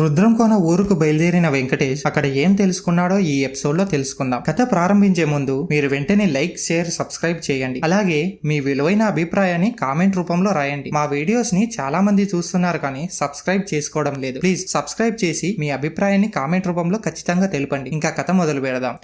రుద్రంకోన ఊరుకు బయలుదేరిన వెంకటేష్ అక్కడ ఏం తెలుసుకున్నాడో ఈ ఎపిసోడ్లో తెలుసుకుందాం. కథ ప్రారంభించే ముందు మీరు వెంటనే లైక్ షేర్ సబ్స్క్రైబ్ చేయండి. అలాగే మీ విలువైన అభిప్రాయాన్ని కామెంట్ రూపంలో రాయండి. మా వీడియోస్ని చాలా మంది చూస్తున్నారు కానీ సబ్స్క్రైబ్ చేసుకోవడం లేదు. ప్లీజ్ సబ్స్క్రైబ్ చేసి మీ అభిప్రాయాన్ని కామెంట్ రూపంలో ఖచ్చితంగా తెలుపండి. ఇంకా కథ మొదలు పెడదాం.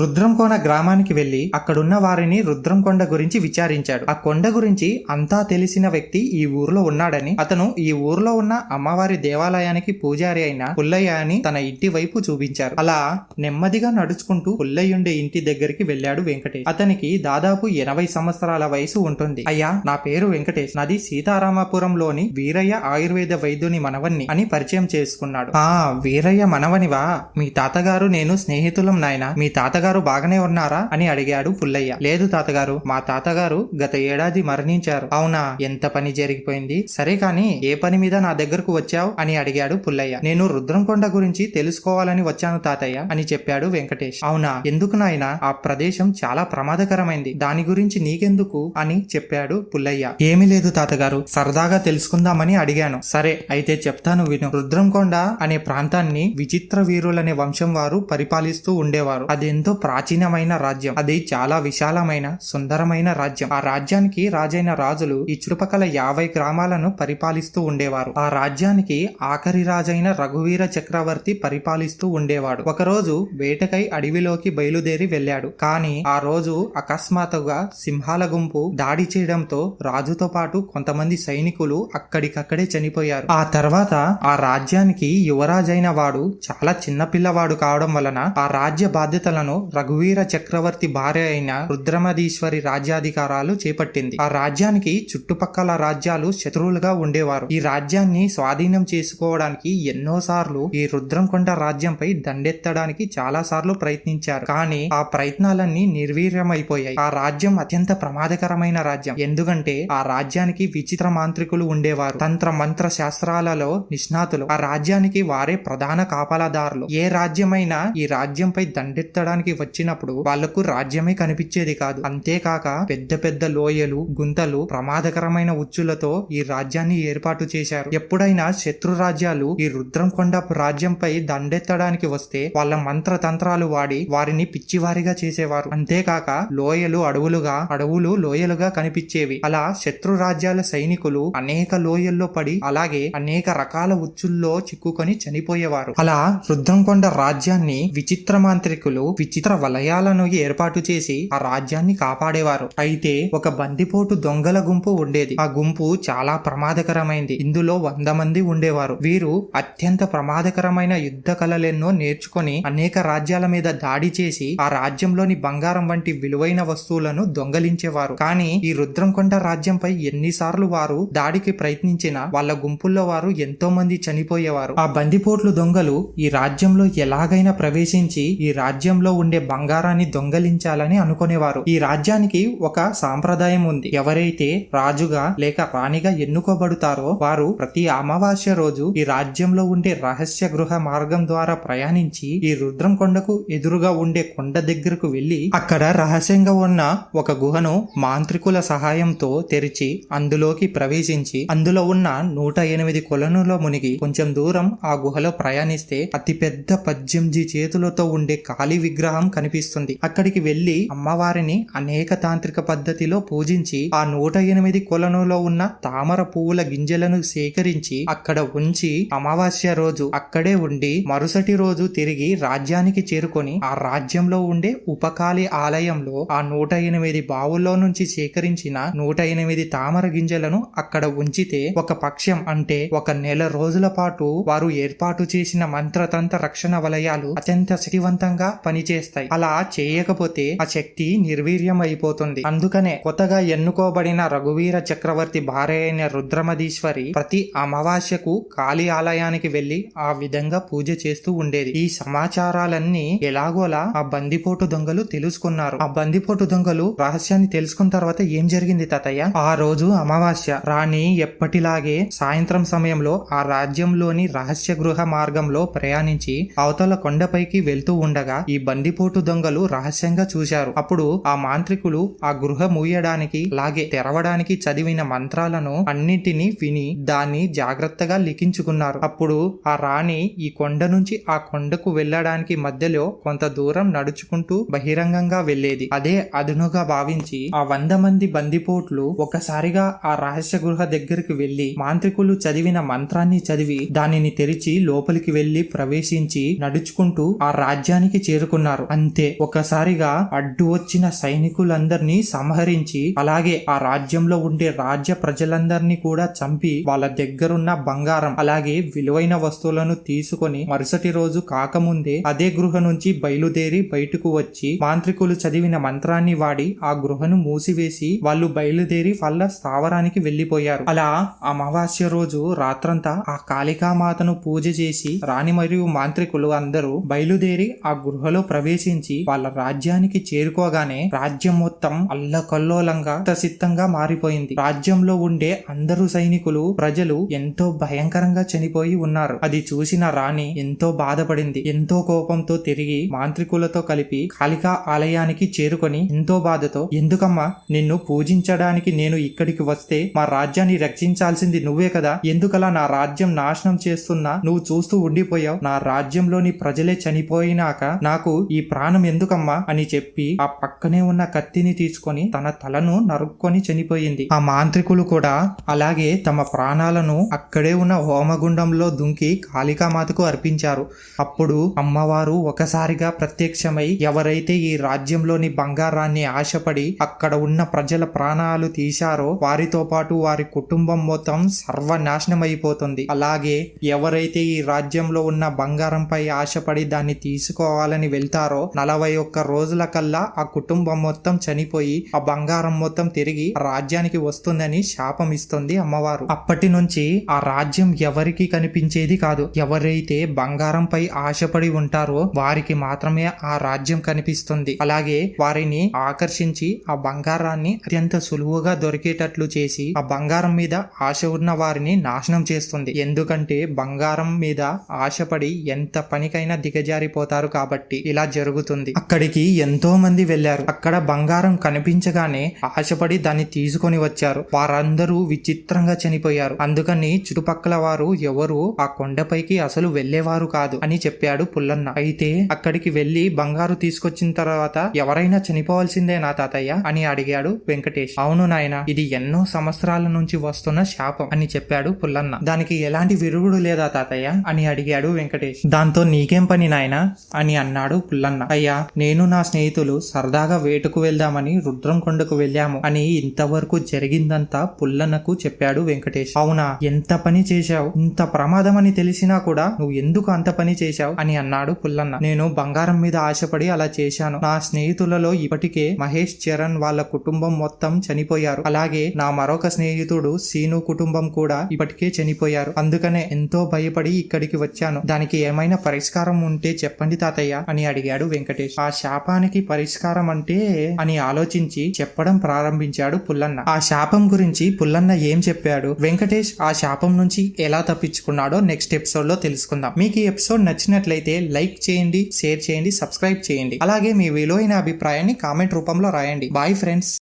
రుద్రంకోన గ్రామానికి వెళ్ళి అక్కడున్న వారిని రుద్రంకొండ గురించి విచారించాడు. ఆ కొండ గురించి అంతా తెలిసిన వ్యక్తి ఈ ఊర్లో ఉన్నాడని అతను ఈ ఊర్లో ఉన్న అమ్మవారి దేవాలయానికి పూజారి అయిన పుల్లయ్య అని తన ఇంటి వైపు చూపించారు. అలా నెమ్మదిగా నడుచుకుంటూ పుల్లయ్యుండే ఇంటి దగ్గరికి వెళ్ళాడు వెంకటేష్. అతనికి దాదాపు ఎనభై సంవత్సరాల వయసు ఉంటుంది. అయ్యా నా పేరు వెంకటేష్. నది సీతారామపురంలోని వీరయ్య ఆయుర్వేద వైద్యుని మనవన్ని అని పరిచయం చేసుకున్నాడు. ఆ వీరయ్య మనవనివా? మీ తాతగారు నేను స్నేహితులం నాయన. మీ తాతగారు బాగానే ఉన్నారా అని అడిగాడు పుల్లయ్య. లేదు తాతగారు మా తాతగారు గత ఏడాది మరణించారు. అవునా ఎంత పని జరిగిపోయింది? సరే కాని ఏ పని మీద నా దగ్గరకు వచ్చావు అని అడిగాడు పుల్లయ్య. నేను రుద్రంకొండ గురించి తెలుసుకోవాలని వచ్చాను తాతయ్య అని చెప్పాడు వెంకటేష్. అవునా ఎందుకు నాయన? ఆ ప్రదేశం చాలా ప్రమాదకరమైంది. దాని గురించి నీకెందుకు అని చెప్పాడు పుల్లయ్య. ఏమీ లేదు తాతగారు సరదాగా తెలుసుకుందామని అడిగాను. సరే అయితే చెప్తాను విను. రుద్రంకొండ అనే ప్రాంతాన్ని విచిత్ర వీరులనే వంశం వారు పరిపాలిస్తూ ఉండేవారు. అది ఎంతో ప్రాచీనమైన రాజ్యం. అది చాలా విశాలమైన సుందరమైన రాజ్యం. ఆ రాజ్యానికి రాజైన రాజులు ఈ చుట్టుపక్కల యాభై గ్రామాలను పరిపాలిస్తూ ఉండేవారు. ఆ రాజ్యానికి ఆఖరి రాజైన రఘువీర చక్రవర్తి పరిపాలిస్తూ ఉండేవాడు. ఒకరోజు వేటకై అడవిలోకి బయలుదేరి వెళ్ళాడు. కానీ ఆ రోజు అకస్మాత్తుగా సింహాల గుంపు దాడి చేయడంతో రాజుతో పాటు కొంతమంది సైనికులు అక్కడికక్కడే చనిపోయారు. ఆ తర్వాత ఆ రాజ్యానికి యువరాజైన వాడు చాలా చిన్న పిల్లవాడు కావడం వలన ఆ రాజ్య బాధ్యతలను రఘువీర చక్రవర్తి భార్య అయిన రుద్రమధీశ్వరి రాజ్యాధికారాలు చేపట్టింది. ఆ రాజ్యానికి చుట్టుపక్కల రాజ్యాలు శత్రువులుగా ఉండేవారు. ఈ రాజ్యాన్ని స్వాధీనం చేసుకోవడానికి ఎన్నోసార్లు ఈ రుద్రంకొండ రాజ్యంపై దండెత్తడానికి చాలా సార్లు ప్రయత్నించారు. కానీ ఆ ప్రయత్నాలన్నీ నిర్వీర్యమైపోయాయి. ఆ రాజ్యం అత్యంత ప్రమాదకరమైన రాజ్యం. ఎందుకంటే ఆ రాజ్యానికి విచిత్ర మాంత్రికులు ఉండేవారు. తంత్ర మంత్ర శాస్త్రాలలో నిష్ణాతులు. ఆ రాజ్యానికి వారే ప్రధాన కాపలాదారులు. ఏ రాజ్యమైనా ఈ రాజ్యంపై దండెత్తడానికి వచ్చినప్పుడు వాళ్ళకు రాజ్యమే కనిపించేది కాదు. అంతేకాక పెద్ద పెద్ద లోయలు గుంతలు ప్రమాదకరమైన ఉచ్చులతో ఈ రాజ్యాన్ని ఏర్పాటు చేశారు. ఎప్పుడైనా శత్రు రాజ్యాలు ఈ రుద్రంకొండపు రాజ్యంపై దండెత్తడానికి వస్తే వాళ్ళ మంత్ర తంత్రాలు వాడి వారిని పిచ్చివారిగా చేసేవారు. అంతేకాక లోయలు అడవులుగా అడవులు లోయలుగా కనిపించేవి. అలా శత్రు రాజ్యాల సైనికులు అనేక లోయల్లో పడి అలాగే అనేక రకాల ఉచ్చుల్లో చిక్కుకొని చనిపోయేవారు. అలా రుద్రంకొండ రాజ్యాన్ని విచిత్ర మాంత్రికులు విచిత్ర వలయాలను ఏర్పాటు చేసి ఆ రాజ్యాన్ని కాపాడేవారు. అయితే ఒక బందిపోటు దొంగల గుంపు ఉండేది. ఆ గుంపు చాలా ప్రమాదకరమైంది. ఇందులో వంద మంది ఉండేవారు. వీరు అత్యంత ప్రమాదకరమైన యుద్ధ కళలెన్నో నేర్చుకొని అనేక రాజ్యాల మీద దాడి చేసి ఆ రాజ్యంలోని బంగారం వంటి విలువైన వస్తువులను దొంగలించేవారు. కానీ ఈ రుద్రంకొండ రాజ్యంపై ఎన్నిసార్లు వారు దాడికి ప్రయత్నించినా వాళ్ళ గుంపుల్లో వారు ఎంతో మంది చనిపోయేవారు. ఆ బందిపోట్లు దొంగలు ఈ రాజ్యంలో ఎలాగైనా ప్రవేశించి ఈ రాజ్యంలో ఉండే బంగారాన్ని దొంగలించాలని అనుకునేవారు. ఈ రాజ్యానికి ఒక సాంప్రదాయం ఉంది. ఎవరైతే రాజుగా లేక రాణిగా ఎన్నుకోబడుతారో వారు ప్రతి అమావాస్య రోజు ఈ రాజ్యంలో ఉండే రహస్య గృహ మార్గం ద్వారా ప్రయాణించి ఈ రుద్రం కొండకు ఎదురుగా ఉండే కొండ దగ్గరకు వెళ్ళి అక్కడ రహస్యంగా ఉన్న ఒక గుహను మాంత్రికుల సహాయంతో తెరిచి అందులోకి ప్రవేశించి అందులో ఉన్న నూట ఎనిమిది కొలనులో మునిగి కొంచెం దూరం ఆ గుహలో ప్రయాణిస్తే అతిపెద్ద పద్దెనిమిది చేతులతో ఉండే కాళీ విగ్రహం కనిపిస్తుంది. అక్కడికి వెళ్ళి అమ్మవారిని అనేక తాంత్రిక పద్ధతిలో పూజించి ఆ నూట ఎనిమిది కొలనులో ఉన్న తామర పువ్వుల గింజలను సేకరించి అక్కడ ఉంచి అమావాస్య రోజు అక్కడే ఉండి మరుసటి రోజు తిరిగి రాజ్యానికి చేరుకొని ఆ రాజ్యంలో ఉండే ఉపకాళి ఆలయంలో ఆ నూట ఎనిమిది బావుల్లో నుంచి సేకరించిన నూట ఎనిమిది తామర గింజలను అక్కడ ఉంచితే ఒక పక్షం అంటే ఒక నెల రోజుల పాటు వారు ఏర్పాటు చేసిన మంత్రతంత్ర రక్షణ వలయాలు అత్యంత శక్తివంతంగా పనిచేస్తాయి. అలా చేయకపోతే ఆ శక్తి నిర్వీర్యం అయిపోతుంది అందుకనే కొత్తగా ఎన్నుకోబడిన రఘువీర చక్రవర్తి భార్య అయిన రుద్రమధీశ్వరి ప్రతి అమావాస్యకు కాళీ ఆలయానికి వెళ్ళి ఆ విధంగా పూజ చేస్తూ ఉండేది. ఈ సమాచారాలన్నీ ఎలాగోలా ఆ బందిపోటు దొంగలు తెలుసుకున్నారు. ఆ బందిపోటు దొంగలు రహస్యాన్ని తెలుసుకున్న తర్వాత ఏం జరిగింది తాతయ్య? ఆ రోజు అమావాస్య. రాణి ఎప్పటిలాగే సాయంత్రం సమయంలో ఆ రాజ్యంలోని రహస్య గృహ మార్గంలో ప్రయాణించి అవతల కొండపైకి వెళ్తూ ఉండగా ఈ బందిపో బందిపోటు దొంగలు రహస్యంగా చూశారు. అప్పుడు ఆ మాంత్రికులు ఆ గృహ మూయడానికి అలాగే తెరవడానికి చదివిన మంత్రాలను అన్నింటినీ విని దాన్ని జాగ్రత్తగా లిఖించుకున్నారు. అప్పుడు ఆ రాణి ఈ కొండ నుంచి ఆ కొండకు వెళ్ళడానికి మధ్యలో కొంత దూరం నడుచుకుంటూ బహిరంగంగా వెళ్ళేది అదే అదునుగా భావించి ఆ వంద మంది బందిపోట్లు ఒకసారిగా ఆ రహస్య గృహ దగ్గరికి వెళ్ళి మాంత్రికులు చదివిన మంత్రాన్ని చదివి దానిని తెరిచి లోపలికి వెళ్ళి ప్రవేశించి నడుచుకుంటూ ఆ రాజ్యానికి చేరుకున్నారు. అంతే. ఒకసారిగా అడ్డు వచ్చిన సైనికులందరినీ సంహరించి అలాగే ఆ రాజ్యంలో ఉండే రాజ్య ప్రజలందరినీ కూడా చంపి వాళ్ళ దగ్గరున్న బంగారం అలాగే విలువైన వస్తువులను తీసుకొని మరుసటి రోజు కాకముందే అదే గృహ నుంచి బయలుదేరి బయటకు వచ్చి మాంత్రికులు చదివిన మంత్రాన్ని వాడి ఆ గృహను మూసివేసి వాళ్ళు బయలుదేరి వాళ్ళ స్థావరానికి వెళ్ళిపోయారు అలా అమావాస్య రోజు రాత్రంతా ఆ కాళికామాతను పూజ చేసి రాణి మరియు మాంత్రికులు అందరూ బయలుదేరి ఆ గృహలో ప్రవేశించి వాళ్ళ రాజ్యానికి చేరుకోగానే రాజ్యం మొత్తం అల్లకల్లోలంగా సిద్ధంగా మారిపోయింది. రాజ్యంలో ఉండే అందరు సైనికులు ప్రజలు ఎంతో భయంకరంగా చనిపోయి ఉన్నారు. అది చూసిన రాణి ఎంతో బాధపడింది. ఎంతో కోపంతో తిరిగి మాంత్రికులతో కలిపి కాళికా ఆలయానికి చేరుకొని ఎంతో బాధతో ఎందుకమ్మా? నిన్ను పూజించడానికి నేను ఇక్కడికి వస్తే మా రాజ్యాన్ని రక్షించాల్సింది నువ్వే కదా? ఎందుకలా నా రాజ్యం నాశనం చేస్తున్నా? నువ్వు చూస్తూ ఉండిపోయావు. నా రాజ్యంలోని ప్రజలే చనిపోయినాక నాకు ఈ ఈ ప్రాణం ఎందుకమ్మా అని చెప్పి ఆ పక్కనే ఉన్న కత్తిని తీసుకొని తన తలను నరుక్కొని చనిపోయింది. ఆ మాంత్రికులు కూడా అలాగే తమ ప్రాణాలను అక్కడే ఉన్న హోమగుండంలో దుంకి కాళికామాతకు అర్పించారు. అప్పుడు అమ్మవారు ఒకసారిగా ప్రత్యక్షమై ఎవరైతే ఈ రాజ్యంలోని బంగారాన్ని ఆశపడి అక్కడ ఉన్న ప్రజల ప్రాణాలు తీశారో వారితో పాటు వారి కుటుంబం మొత్తం సర్వనాశనం అయిపోతుంది అలాగే ఎవరైతే ఈ రాజ్యంలో ఉన్న బంగారంపై ఆశపడి దాన్ని తీసుకోవాలని వెళ్తారో నలభై ఒక్క రోజుల కల్లా ఆ కుటుంబం మొత్తం చనిపోయి ఆ బంగారం మొత్తం తిరిగి ఆ రాజ్యానికి వస్తుందని శాపం ఇస్తుంది అమ్మవారు. అప్పటి నుంచి ఆ రాజ్యం ఎవరికి కనిపించేది కాదు. ఎవరైతే బంగారంపై ఆశపడి ఉంటారో వారికి మాత్రమే ఆ రాజ్యం కనిపిస్తుంది. అలాగే వారిని ఆకర్షించి ఆ బంగారాన్ని అత్యంత సులువుగా దొరికేటట్లు చేసి ఆ బంగారం మీద ఆశ ఉన్న వారిని నాశనం చేస్తుంది. ఎందుకంటే బంగారం మీద ఆశపడి ఎంత పనికైనా దిగజారిపోతారు కాబట్టి ఇలా జరుగుతుంది. అక్కడికి ఎంతో మంది వెళ్ళారు అక్కడ బంగారం కనిపించగానే ఆశపడి దాన్ని తీసుకొని వచ్చారు. వారందరూ విచిత్రంగా చనిపోయారు. అందుకని చుట్టుపక్కల వారు ఎవరు ఆ కొండపైకి అసలు వెళ్ళేవారు కాదు అని చెప్పాడు పుల్లన్న. అయితే అక్కడికి వెళ్ళి బంగారు తీసుకొచ్చిన తర్వాత ఎవరైనా చనిపోవాల్సిందే నా తాతయ్య అని అడిగాడు వెంకటేష్. అవును నాయన ఇది ఎన్నో సంవత్సరాల నుంచి వస్తున్న శాపం అని చెప్పాడు పుల్లన్న. దానికి ఎలాంటి విరుగుడు లేదా తాతయ్య అని అడిగాడు వెంకటేష్. దాంతో నీకేం పని నాయన అని అన్నాడు పుల్లన్న. అయ్యా నేను నా స్నేహితులు సరదాగా వేటకు వెళ్దామని రుద్రం కొండకు వెళ్ళాము అని ఇంతవరకు జరిగిందంతా పుల్లన్నకు చెప్పాడు వెంకటేష్. అవునా ఎంత పని చేశావు? ఇంత ప్రమాదం అని తెలిసినా కూడా నువ్వు ఎందుకు అంత పని చేశావు అని అన్నాడు పుల్లన్న. నేను బంగారం మీద ఆశపడి అలా చేశాను. నా స్నేహితులలో ఇప్పటికే మహేష్ చరణ్ వాళ్ళ కుటుంబం మొత్తం చనిపోయారు. అలాగే నా మరొక స్నేహితుడు సీను కుటుంబం కూడా ఇప్పటికే చనిపోయారు. అందుకనే ఎంతో భయపడి ఇక్కడికి వచ్చాను. దానికి ఏమైనా పరిష్కారం ఉంటే చెప్పండి తాతయ్య అని అడిగాడు. వెంకటేష్. ఆ శాపానికి పరిష్కారం అంటే అని ఆలోచించి చెప్పడం ప్రారంభించాడు పుల్లన్న. ఆ శాపం గురించి పుల్లన్న ఏం చెప్పాడు? వెంకటేష్ ఆ శాపం నుంచి ఎలా తప్పించుకున్నాడో నెక్స్ట్ ఎపిసోడ్లో తెలుసుకుందాం. మీకు ఈ ఎపిసోడ్ నచ్చినట్లయితే లైక్ చేయండి షేర్ చేయండి సబ్స్క్రైబ్ చేయండి. అలాగే మీ విలువైన అభిప్రాయాన్ని కామెంట్ రూపంలో రాయండి. Bye friends.